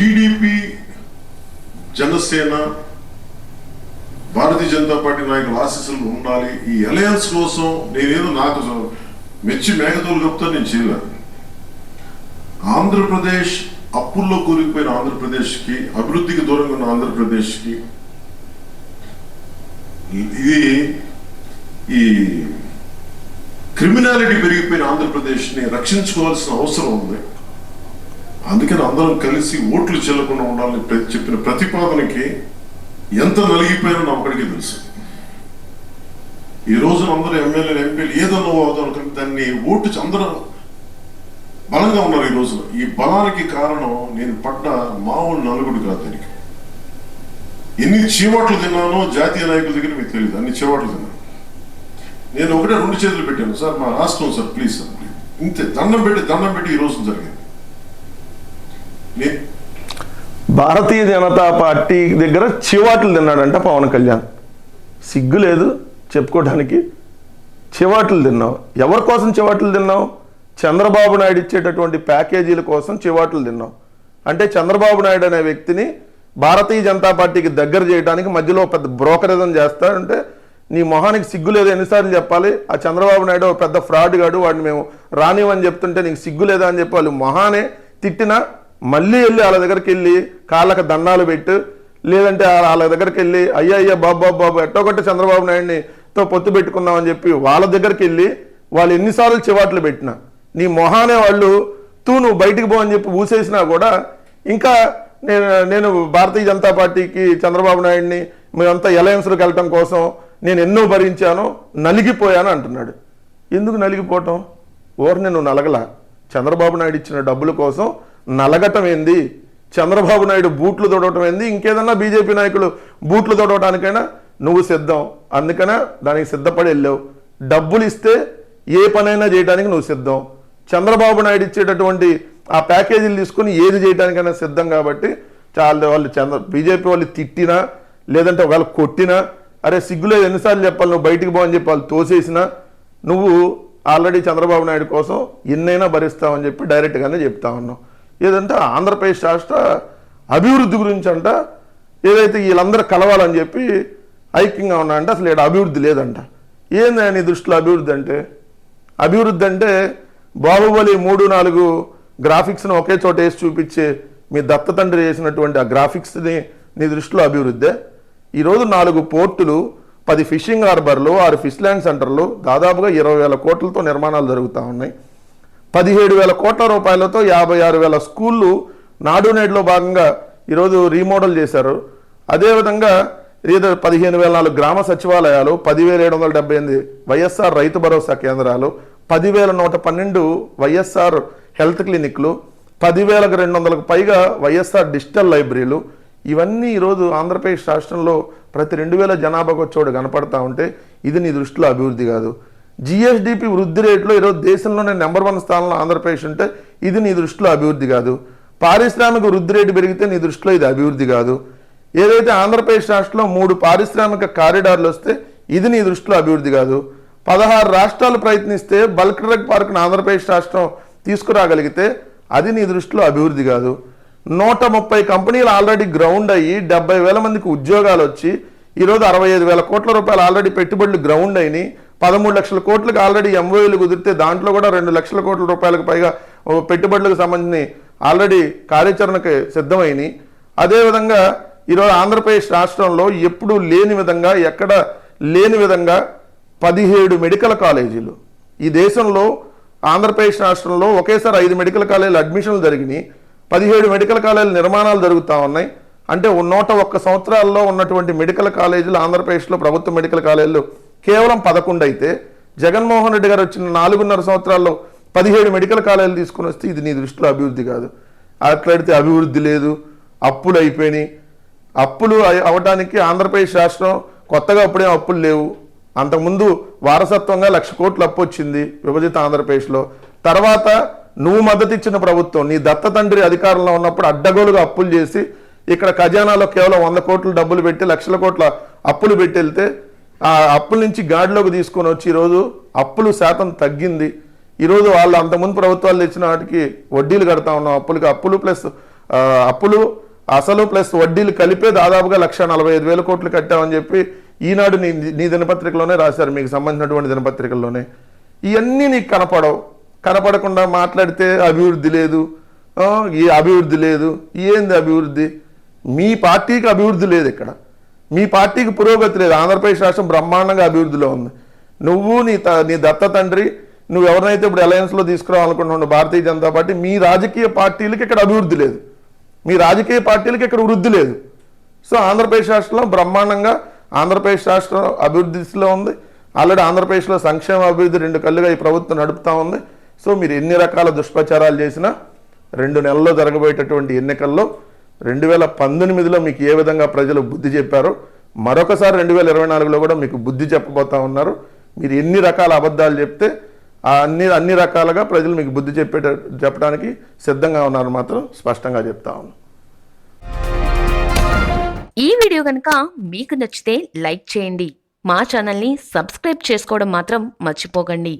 TDP Janasena Bharatiya Janata party నాయకుల ఆశీస్సులు ఉండాలి. ఈ అలయన్స్ కోసం నేనేదో నాకు మెచ్చి మేఘతోలు కప్తా నేను చేయలేదు ఆంధ్రప్రదేశ్ అప్పుల్లో కూలిపోయిన ఆంధ్రప్రదేశ్కి అభివృద్ధికి దూరంగా ఉన్న ఆంధ్రప్రదేశ్కి ఇది ఈ క్రిమినాలిటీ పెరిగిపోయిన ఆంధ్రప్రదేశ్ని రక్షించుకోవాల్సిన అవసరం ఉంది. అందుకని అందరం కలిసి ఓట్లు చెల్లకుండా ఉండాలని చెప్పిన ప్రతిపాదనకి ఎంత నలిగిపోయారో నా తెలుసు. ఈ రోజు అందరూ ఎమ్మెల్యేలు ఎంపీలు ఏదన్నా అవుతారు దాన్ని ఓటు అందరూ బలంగా ఉన్నారు ఈ రోజున ఈ బలానికి కారణం నేను పడ్డ మామూలు నలుగుడు కాదు దీనికి. ఎన్ని చీవాట్లు తిన్నానో జాతీయ నాయకుల దగ్గర మీకు తెలియదు అన్ని చీవాట్లు తిన్నాను. నేను ఒకటే రెండు చేతులు పెట్టాను. సార్ మా రాష్ట్రం సార్ ప్లీజ్ సార్ ప్లీజ్. ఇంతే. దండం పెట్టి దండం పెట్టి ఈ రోజు జరిగింది. భారతీయ జనతా పార్టీ దగ్గర చివాట్లు తిన్నాడంట పవన్ కళ్యాణ్. సిగ్గు లేదు చెప్పుకోవడానికి. చివాట్లు తిన్నావు. ఎవరి కోసం చివాట్లు తిన్నావు? చంద్రబాబు నాయుడు ఇచ్చేటటువంటి ప్యాకేజీల కోసం చివాట్లు తిన్నావు. అంటే చంద్రబాబు నాయుడు అనే వ్యక్తిని భారతీయ జనతా పార్టీకి దగ్గర చేయడానికి మధ్యలో పెద్ద బ్రోకరిజం చేస్తారంటే నీ మొహానికి సిగ్గు లేదు ఎన్నిసార్లు చెప్పాలి? ఆ చంద్రబాబు నాయుడు ఒక పెద్ద ఫ్రాడ్ గాడు వాడిని మేము రానివని చెప్తుంటే నీకు సిగ్గు లేదా అని చెప్పి వాళ్ళు మొహానే తిట్టినా మళ్ళీ వెళ్ళి వాళ్ళ దగ్గరికి వెళ్ళి కాళ్ళకి దండాలు పెట్టు లేదంటే వాళ్ళ దగ్గరికి వెళ్ళి అయ్యా అయ్యా బాబు బాబు బాబు ఎట్టో చంద్రబాబు నాయుడిని తో పొత్తు పెట్టుకున్నామని చెప్పి వాళ్ళ దగ్గరికి వెళ్ళి వాళ్ళు ఎన్నిసార్లు చివాట్లు పెట్టినా. నీ మొహానే వాళ్ళు తూ నువ్వు బయటికి పో అని చెప్పి ఊసేసినా కూడా ఇంకా నేను నేను భారతీయ జనతా పార్టీకి చంద్రబాబు నాయుడిని మేమంతా ఎలయన్స్లోకి వెళ్ళటం కోసం నేను ఎన్నో భరించాను నలిగిపోయాను అంటున్నాడు. ఎందుకు నలిగిపోవటం? ఓర్ని నువ్వు నలగల. చంద్రబాబు నాయుడు ఇచ్చిన డబ్బుల కోసం నలగటం ఏంది? చంద్రబాబు నాయుడు బూట్లు తొడవటం ఏంది? ఇంకేదన్నా బీజేపీ నాయకులు బూట్లు తొడవటానికైనా నువ్వు సిద్ధం. అందుకనే దానికి సిద్ధపడి వెళ్ళావు. డబ్బులు ఇస్తే ఏ పనైనా చేయడానికి నువ్వు సిద్ధం. చంద్రబాబు నాయుడు ఇచ్చేటటువంటి ఆ ప్యాకేజీలు తీసుకుని ఏది చేయడానికైనా సిద్ధం కాబట్టి చాలా వాళ్ళు చంద్ర బీజేపీ వాళ్ళు తిట్టినా లేదంటే ఒకవేళ కొట్టినా అరే సిగ్గులేదు ఎన్నిసార్లు చెప్పాలి నువ్వు బయటికి పోవని చెప్పాలి చెప్పి వాళ్ళు తోసేసినా నువ్వు ఆల్రెడీ చంద్రబాబు నాయుడు కోసం ఎన్నైనా భరిస్తావని చెప్పి డైరెక్ట్గానే చెప్తా ఉన్నావు. ఏదంటే ఆంధ్రప్రదేశ్ రాష్ట్ర అభివృద్ధి గురించి అంట ఏదైతే వీళ్ళందరూ కలవాలని చెప్పి ఐక్యంగా ఉన్నాయంటే అసలు ఇక్కడ అభివృద్ధి లేదంట. ఏంది నీ దృష్టిలో అభివృద్ధి అంటే? అభివృద్ధి అంటే బాహుబలి మూడు నాలుగు గ్రాఫిక్స్ను ఒకే చోట వేసి చూపించే మీ దత్తతండ్రి చేసినటువంటి ఆ గ్రాఫిక్స్ని నీ దృష్టిలో అభివృద్ధే? ఈరోజు నాలుగు పోర్టులు పది ఫిషింగ్ హార్బర్లు ఆరు ఫిష్ ల్యాండ్ సెంటర్లు దాదాపుగా ఇరవై వేల కోట్లతో నిర్మాణాలు జరుగుతూ ఉన్నాయి. పదిహేడు వేల కోట్ల రూపాయలతో యాభై ఆరు వేల స్కూళ్ళు నాడు నేడులో భాగంగా ఈరోజు రీమోడల్ చేశారు. అదేవిధంగా ఏదో పదిహేను వేల నాలుగు గ్రామ సచివాలయాలు పదివేల ఏడు వందల డెబ్బై ఎనిమిది వైఎస్ఆర్ రైతు భరోసా కేంద్రాలు పదివేల నూట పన్నెండు వైఎస్ఆర్ హెల్త్ క్లినిక్లు పదివేలకు రెండు వందలకు పైగా వైఎస్ఆర్ డిజిటల్ లైబ్రరీలు. ఇవన్నీ ఈరోజు ఆంధ్రప్రదేశ్ రాష్ట్రంలో ప్రతి రెండు వేల జనాభాకు వచ్చేవాడు కనపడతా ఉంటే ఇది నీ దృష్టిలో అభివృద్ధి కాదు. జిఎస్డిపి వృద్ధి రేట్లో ఈరోజు దేశంలోనే నెంబర్ వన్ స్థానంలో ఆంధ్రప్రదేశ్ ఉంటే ఇది నీ దృష్టిలో అభివృద్ధి కాదు. పారిశ్రామిక వృద్ధి రేటు పెరిగితే నీ దృష్టిలో ఇది అభివృద్ధి కాదు. ఏదైతే ఆంధ్రప్రదేశ్ రాష్ట్రంలో మూడు పారిశ్రామిక కారిడార్లు వస్తే ఇది నీ దృష్టిలో అభివృద్ధి కాదు. పదహారు రాష్ట్రాలు ప్రయత్నిస్తే బల్క్ డ్రగ్ పార్క్ను ఆంధ్రప్రదేశ్ రాష్ట్రం తీసుకురాగలిగితే అది నీ దృష్టిలో అభివృద్ధి కాదు. నూట ముప్పై కంపెనీలు ఆల్రెడీ గ్రౌండ్ అయ్యి డెబ్బై వేల మందికి ఉద్యోగాలు వచ్చి ఈరోజు అరవై ఐదు వేల కోట్ల రూపాయలు ఆల్రెడీ పెట్టుబడులు గ్రౌండ్ అయినాయి. పదమూడు లక్షల కోట్లకు ఆల్రెడీ ఎంఓఏలు కుదిరితే దాంట్లో కూడా రెండు లక్షల కోట్ల రూపాయలకు పైగా పెట్టుబడులకు సంబంధించి ఆల్రెడీ కార్యాచరణకు సిద్ధమైనవి అదేవిధంగా ఈరోజు ఆంధ్రప్రదేశ్ రాష్ట్రంలో ఎప్పుడూ లేని విధంగా ఎక్కడ లేని విధంగా పదిహేడు మెడికల్ కాలేజీలు. ఈ దేశంలో ఆంధ్రప్రదేశ్ రాష్ట్రంలో ఒకేసారి ఐదు మెడికల్ కాలేజీలు అడ్మిషన్లు జరిగినాయి. పదిహేడు మెడికల్ కాలేజీల నిర్మాణాలు జరుగుతూ ఉన్నాయి. అంటే నూట ఒక్క సంవత్సరాల్లో ఉన్నటువంటి మెడికల్ కాలేజీలు ఆంధ్రప్రదేశ్లో ప్రభుత్వ మెడికల్ కాలేజీలు కేవలం పదకొండు అయితే జగన్మోహన్ రెడ్డి గారు వచ్చిన నాలుగున్నర సంవత్సరాల్లో పదిహేడు మెడికల్ కాలేజీలు తీసుకుని వస్తే ఇది నీ దృష్టిలో అభివృద్ధి కాదు. అట్లాడితే అభివృద్ధి లేదు అప్పులు అయిపోయినాయి. అప్పులు అయి- అవడానికి ఆంధ్రప్రదేశ్ రాష్ట్రం కొత్తగా అప్పుడే అప్పులు లేవు. అంతకుముందు వారసత్వంగా లక్ష కోట్లు అప్పు వచ్చింది విభజిత ఆంధ్రప్రదేశ్లో. తర్వాత నువ్వు మద్దతు ఇచ్చిన ప్రభుత్వం నీ దత్త తండ్రి అధికారంలో ఉన్నప్పుడు అడ్డగోలుగా అప్పులు చేసి ఇక్కడ ఖజానాలో కేవలం వంద కోట్లు డబ్బులు పెట్టి లక్షల కోట్ల అప్పులు పెట్టి వెళ్తే ఆ అప్పుల నుంచి గాడిలోకి తీసుకొని వచ్చి ఈరోజు అప్పులు శాతం తగ్గింది. ఈరోజు వాళ్ళు అంతకుముందు ప్రభుత్వాలు తెచ్చిన వాటికి వడ్డీలు కడతా ఉన్నాం. అప్పులకి అప్పులు ప్లస్ అప్పులు అసలు ప్లస్ వడ్డీలు కలిపే దాదాపుగా లక్ష నలభై ఐదు వేల కోట్లు కట్టామని చెప్పి ఈనాడు నీ నీ దినపత్రికలోనే రాశారు. మీకు సంబంధించినటువంటి దినపత్రికల్లోనే. ఇవన్నీ నీకు కనపడవు. కనపడకుండా మాట్లాడితే అభివృద్ధి లేదు. ఏ ఈ అభివృద్ధి లేదు. ఏంది అభివృద్ధి? మీ పార్టీకి అభివృద్ధి లేదు ఇక్కడ. మీ పార్టీకి పురోగతి లేదు. ఆంధ్రప్రదేశ్ రాష్ట్రం బ్రహ్మాండంగా అభివృద్ధిలో ఉంది. నువ్వు నీ త నీ దత్త తండ్రి నువ్వు ఎవరినైతే ఇప్పుడు అలయన్స్లో తీసుకురావాలనుకుంటున్నావు భారతీయ జనతా పార్టీ మీ రాజకీయ పార్టీలకి ఇక్కడ అభివృద్ధి లేదు. మీ రాజకీయ పార్టీలకి ఇక్కడ వృద్ధి లేదు. సో ఆంధ్రప్రదేశ్ రాష్ట్రంలో బ్రహ్మాండంగా ఆంధ్రప్రదేశ్ రాష్ట్రం అభివృద్ధి దిశలో ఉంది. ఆల్రెడీ ఆంధ్రప్రదేశ్లో సంక్షేమ అభివృద్ధి రెండు కళ్ళుగా ఈ ప్రభుత్వం నడుపుతా ఉంది. సో మీరు ఎన్ని రకాల దుష్ప్రచారాలు చేసినా రెండు నెలల్లో జరగబోయేటటువంటి ఎన్నికల్లో రెండు వేల పంతొమ్మిదిలో మీకు ఏ విధంగా ప్రజలు బుద్ధి చెప్పారో మరొకసారి రెండు వేల ఇరవై నాలుగులో కూడా మీకు బుద్ధి చెప్పబోతా ఉన్నారు. మీరు ఎన్ని రకాల అబద్ధాలు చెప్తే అన్ని అన్ని రకాలుగా ప్రజలు మీకు బుద్ధి చెప్పేట చెప్పడానికి సిద్ధంగా ఉన్నారు మాత్రం స్పష్టంగా చెప్తా ఉన్నాను ఈ వీడియో కనుక మీకు నచ్చితే లైక్ చేయండి. మా ఛానల్ని సబ్స్క్రైబ్ చేసుకోవడం మాత్రం మర్చిపోకండి.